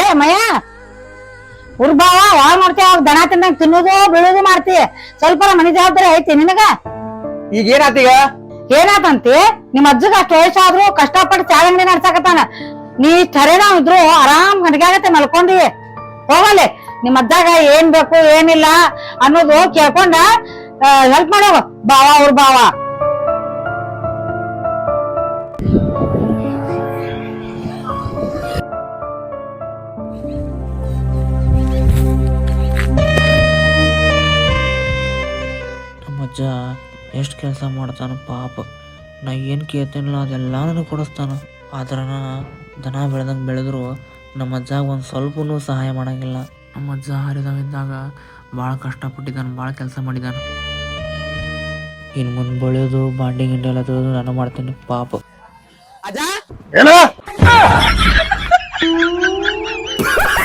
ಏ ಮಯ ಉರ್ಬಾವ ವಾಳ್ ಮಾಡ್ತೀಯ ಅವ್ ದನ ತಿಂದಂಗ ತಿನ್ನೋದು ಬೀಳೋದು ಮಾಡ್ತಿ. ಸ್ವಲ್ಪ ಮನೆ ಜವಾಬ್ದಾರಿ ಐತಿ ನಿನಗ? ಈಗ ಏನಾತೀಗ ಏನಾತಂತಿ ನಿಮ್ ಅಜ್ಜಗ ಅಷ್ಟು ವಯಸ್ಸಾದ್ರು ಕಷ್ಟಪಟ್ಟು ಚಾಲಂಗಡಿ ನಡ್ಸಾಕತ್ತಾನ. ನೀ ಚರೇನ ಇದ್ರು ಆರಾಮ್ ಗಂಟೆಗಾಗತ್ತೆ ಮಲ್ಕೊಂಡಿ. ಹೋಗಲ್ಲಿ ನಿಮ್ ಅಜ್ಜಾಗ ಏನ್ ಬೇಕು ಏನಿಲ್ಲ ಅನ್ನೋದು ಕೇಳ್ಕೊಂಡ ಹೆಲ್ಪ್ ಮಾಡೋ. ಬಾವ ಅವ್ರ ಬಾವ. ಅಜ್ಜ ಎಷ್ಟು ಕೆಲಸ ಮಾಡ್ತಾನೆ ಪಾಪ. ನಾ ಏನು ಕೇಳ್ತೀನಿಲ್ಲ ಅದೆಲ್ಲ ನನಗೆ ಕೊಡಿಸ್ತಾನೆ. ಆದ್ರೆ ದನ ಬೆಳೆದಂಗೆ ಬೆಳೆದ್ರು ನಮ್ಮ ಅಜ್ಜಾಗ ಒಂದು ಸ್ವಲ್ಪನೂ ಸಹಾಯ ಮಾಡೋಂಗಿಲ್ಲ. ನಮ್ಮ ಅಜ್ಜ ಹರಿದಾಗಿದ್ದಾಗ ಭಾಳ ಕಷ್ಟಪಟ್ಟಿದ್ದಾನೆ ಭಾಳ ಕೆಲಸ ಮಾಡಿದ್ದಾನೆ ಇನ್ನು ಮುಂದೆ ಬೆಳೆಯೋದು ಬಾಂಡಿ ಗಿಂಡಿ ಎಲ್ಲ ತೆಗೆದು ನಾನು ಮಾಡ್ತೇನೆ ಪಾಪ. ಅಜ್ಜ!